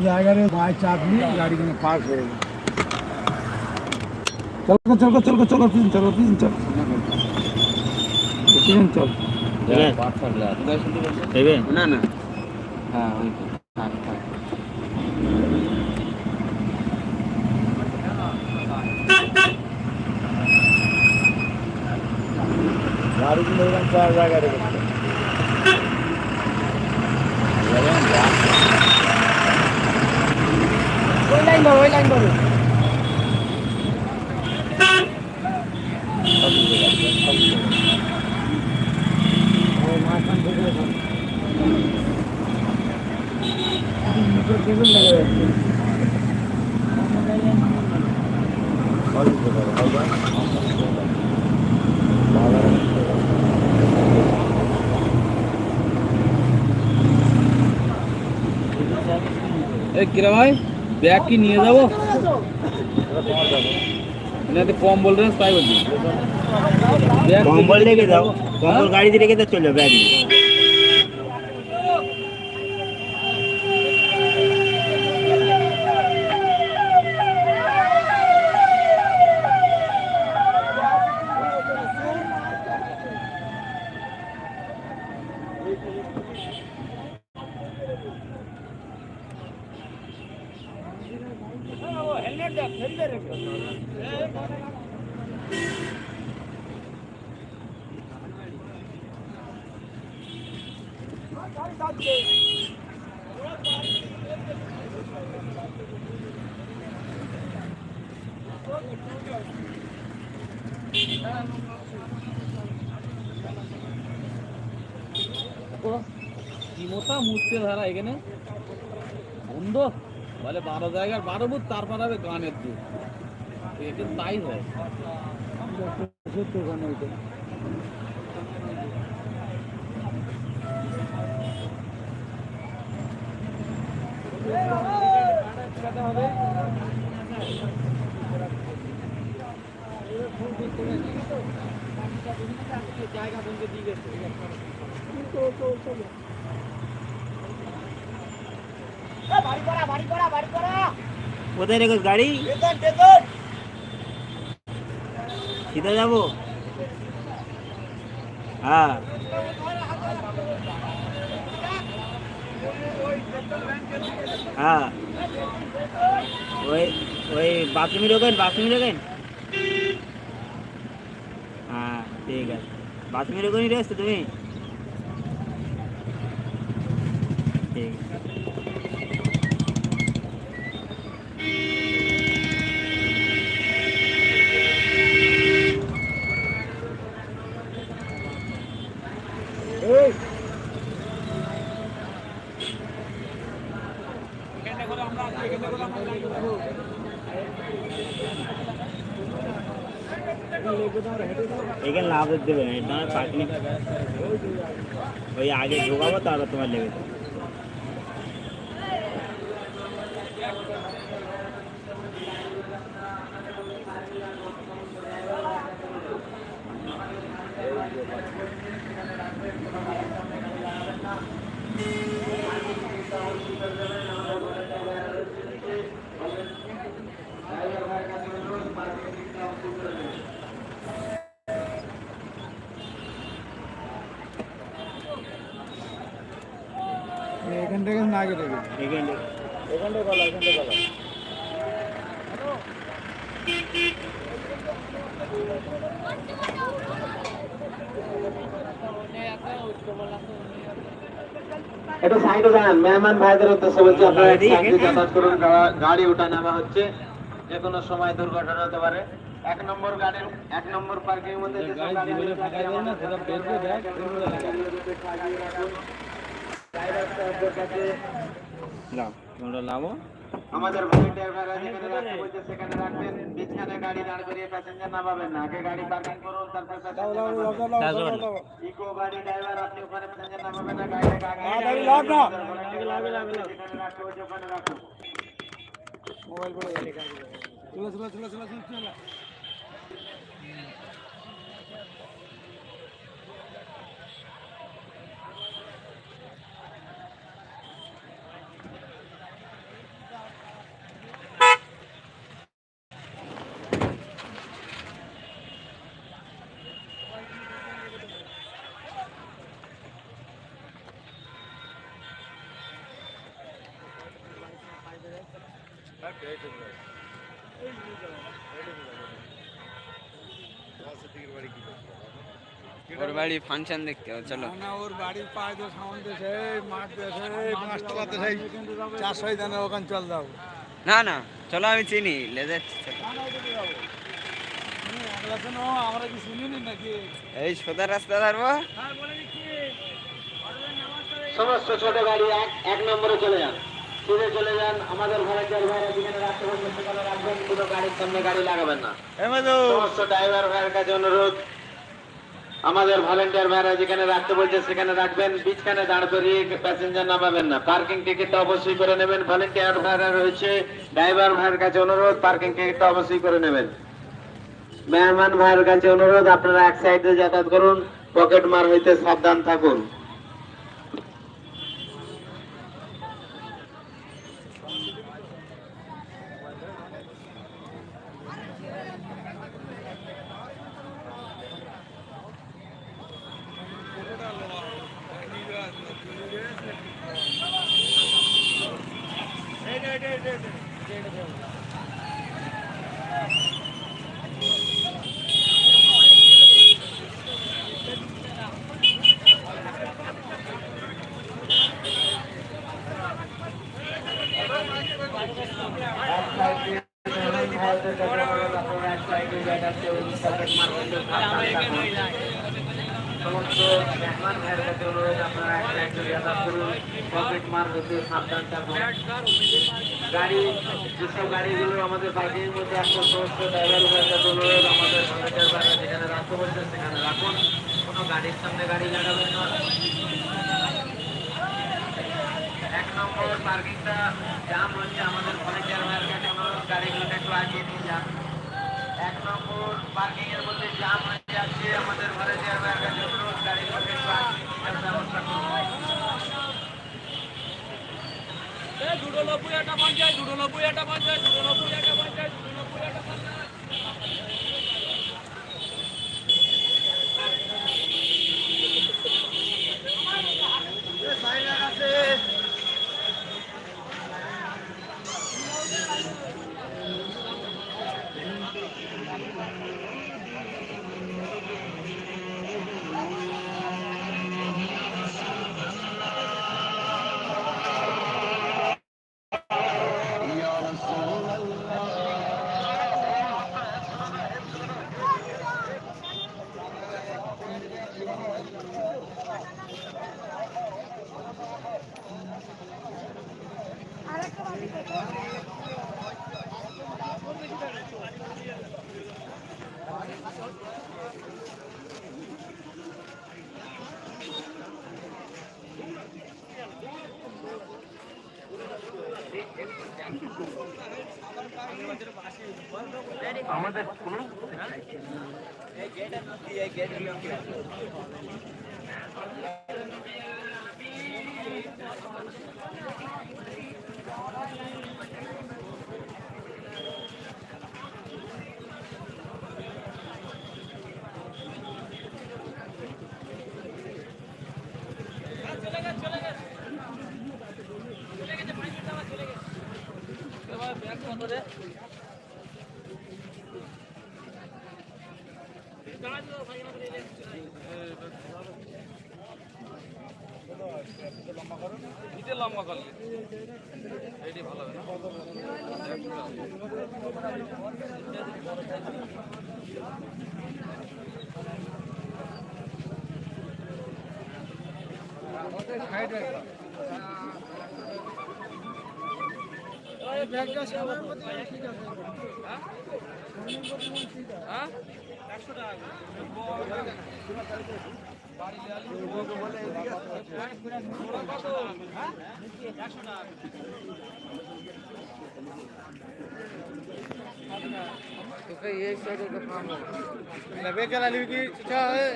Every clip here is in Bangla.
জায়গায় মায়ের চাপ নিয়ে গাড়ি কিনে পার্ক হয়ে গেল চলো চলো চলো চলো পিছন চলো পিছন চলো পিছন চল দেবে না না হ্যাঁ ওই তো। থাক থাক গাড়ি কিনে এরকম চার জায়গায় রেখে ওই লাইন ধরো ওই লাইন ধরো ওই মাঝখান থেকে এরকম। নিচে কেবল লেগে যাচ্ছে। ভালো দিতে পারো, ভালো দাও। ভালো দিতে পারো। এই কিরা ভাই ব্যাগ কি নিয়ে যাব? না তো কম বল রে তাই বলছি। কম্বল রেখে দাও। কম্বল গাড়িতে রেখে দাও চলে ব্যাগ নিয়ে। কি মোটা মুছতে ধারা এখানে বন্ধ বলে বারো জায়গার বারো বুথ, তারপর হবে গানের দুধ এখানে তাই হয় সত্য ওখানে ওইটা। কোথায় রেখো গাড়ি? সিধা যাব হ্যাঁ। হ্যাঁ। ওই ওই বাথরুমে ঢোকেন বাথরুমে ঢোকেন? হ্যাঁ ঠিক আছে। বাথরুমে ঢোকেনি রেস্ট তুমি? ঠিক আছে। এখানে লাভ দেবে না এটা পাটনি ওই আগে ঢোকাবো তারপর তোমার লেগে যাবে। এখান থেকে না আগে একটু সাইডে যান মেহমান ভাইদের উদ্দেশ্যে বলছি আপনারা গাড়ি সাইডে এখানে? যাতায়াত করুন গা- গাড়ি ওঠা নামা হচ্ছে। যে কোনো সময় দুর্ঘটনা হতে পারে। এক নম্বর গাড়ির এক নম্বর পার্কিং মধ্যে ড্রাইভার তোমরা আমাদের ভাই ড্রাইভাররা যেখানে রাখতে বলছে সেখানে রাখবেন। বিছখানে গাড়ি দাঁড় করিয়ে প্যাসেঞ্জার নামাবেন না। আগে গাড়ি পার্কিং করুন তারপর প্যাসেঞ্জার ইকো গাড়ি ড্রাইভার আপনি ওখানে প্যাসেঞ্জার নামাবেন না গাড়ি গাড়ি লাগ না। যেখানে রাখতে বলছে ওখানে রাখুন। মোবাইল পড়ে গেলে চলো চলো চলো চলো চলো ওর বাড়ি ফাংশন দেখতে চলো। না ওর বাড়ির পায়ে তো সাউন্ড দেশে মাঠ দেশে পাঁচতলাতে সেই চার ছয় দানে ওখানে চল যাও না না চলো আমি চিনি লেজার চলো। আমরা কি শুনিনি নাকি? এই সোজা রাস্তা ধরবো? সমস্ত ছোট গাড়ি এক এক নম্বরে চলে যান। সিধে চলে যান। আমাদের ভলেন্টিয়ার ভাইরা যেখানে সেখানে রাখবেন কোনো গাড়ির সামনে গাড়ি লাগাবেন না। সমস্ত ড্রাইভার ভাইয়ের কাছে অনুরোধ আমাদের ভলেন্টিয়ার ভাইরা যেখানে রাখতে বলছে সেখানে রাখবেন। বিচখানে দাঁড় করিয়ে প্যাসেঞ্জার নামাবেন না। পার্কিং টিকিটটা অবশ্যই করে নেবেন। ভলেন্টিয়ার ভাইরা রয়েছে ড্রাইভার ভাইয়ের কাছে অনুরোধ পার্কিং টিকিটটা অবশ্যই করে নেবেন। মেহমান ভাইয়ের কাছে অনুরোধ আপনারা এক সাইড সাইডে যাতায়াত করুন পকেট মার হইতে সাবধান থাকুন। সমস্ত পার্কিং এর মধ্যে আমাদের যেখানে রাখতে বলছেন সেখানে রাখুন কোনো গাড়ির সামনে গাড়ি লাগাবেন না এক নম্বর পার্কিংটা জাম হচ্ছে আমাদের ভলেন্টিয়ার ভাইয়ের কাছে অনুরোধ গাড়িগুলোকে একটু আগিয়ে নিয়ে যান এক নম্বর পার্কিং এর মধ্যে জাম হয়ে যাচ্ছে আমাদের ভলেন্টিয়ার ভাইয়ের কাছে অনুরোধ গাড়িগুলোকে একটু আগিয়ে নিয়ে যাওয়ার ব্যবস্থা করুন দুটো নব্বই একটা পঞ্চায়েত দুটো নব্বই একটা পঞ্চায়েত আমাদের ইটে লম্বা করলে এইটি ভালো হবে না? হ্যাঁ? একশো টাকা তোকে এই সাইডে তো ফার্ম নেবে কেলা নিবি কি চিঠা হে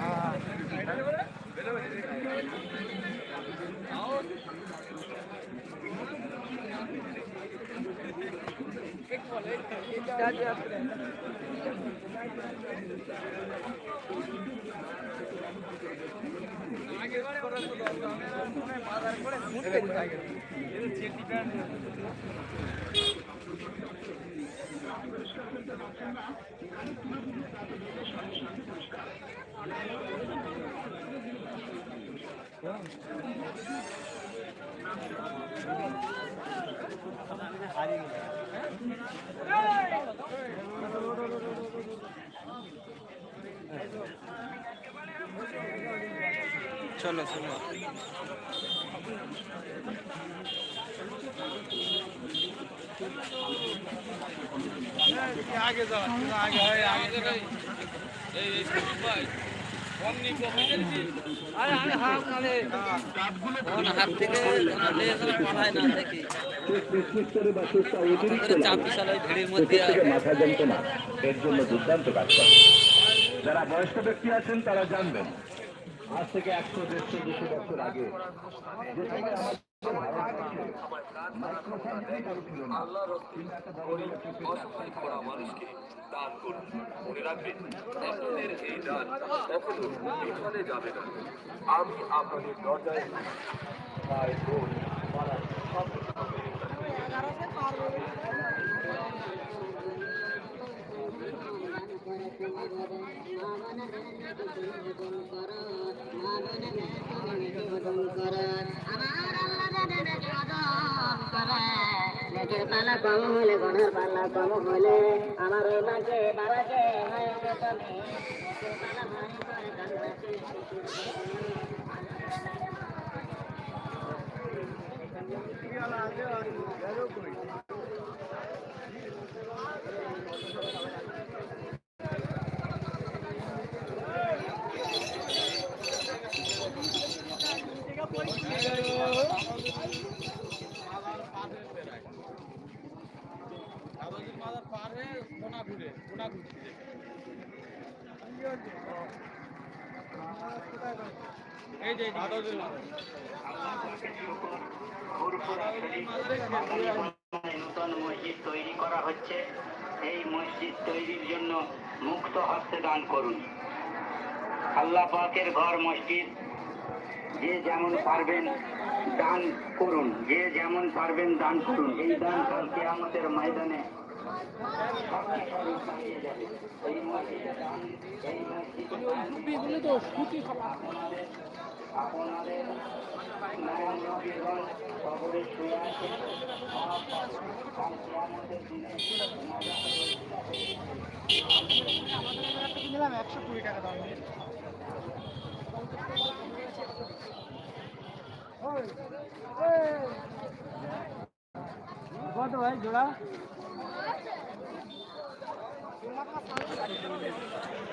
আ হারিয়ে যাও। পাঠায় না দেখি চাপ বিশাল ওই ভিড়ের মধ্যে মাথা এর জন্য দুর্দান্ত যারা বয়স্ক ব্যক্তি আছেন, তারা জানবেন। আজ থেকে একশো দেড়শো, দুশো বছর আগে যে সময় আমাদের দান করুন। মনে রাখবেন আপনাদের এই দান কখনো বিফলে যাবে না। আমি আপনাদের দরজায় ভাই বোন পাড়া সব নেকের পালা কম হলে গণের পালা কম হলে আমার ওই মাঝে বাবাকে হয় তুমি। পালা ভারী করে কান্নাচি কোনা ঘুরে কোনা এই নতুন মসজিদ তৈরি করা হচ্ছে এই মসজিদ তৈরির জন্য মুক্ত হস্তে দান করুন আল্লাহ পাকের ঘর, মসজিদ, যে যেমন পারবেন দান করুন, যে যেমন পারবেন দান করুন। এই দান কালকে আমাদের ময়দানে এগুলো তো সুতি খাবার একশো কুড়ি টাকা দাম কত ভাই জোড়া? সবকিছুর রূপ দাঁড়িয়ে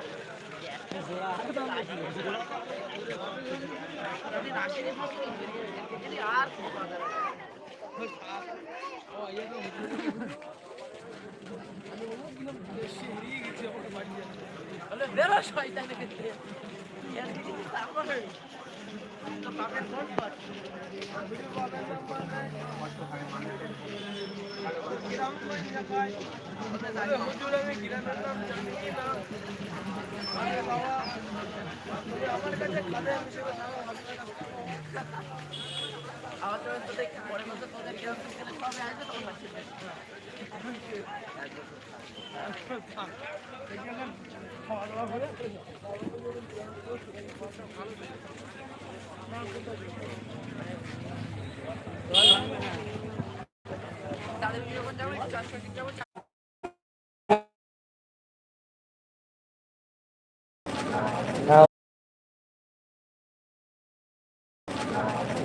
আপনাদের আপনাদের নারায়ণ নবীগণ কবরে শুয়ে আছে কালকে আমাদের দিনে কত ভাই জোড়া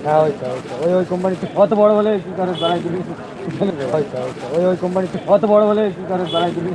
হ্যাঁ ওইটা ওই ওই কোম্পানিতে অত বড় বলে কি করে বাড়াই দিবি। ওই ওই কোম্পানিতে অত বড় বলে কি করে বাড়াই দিবি।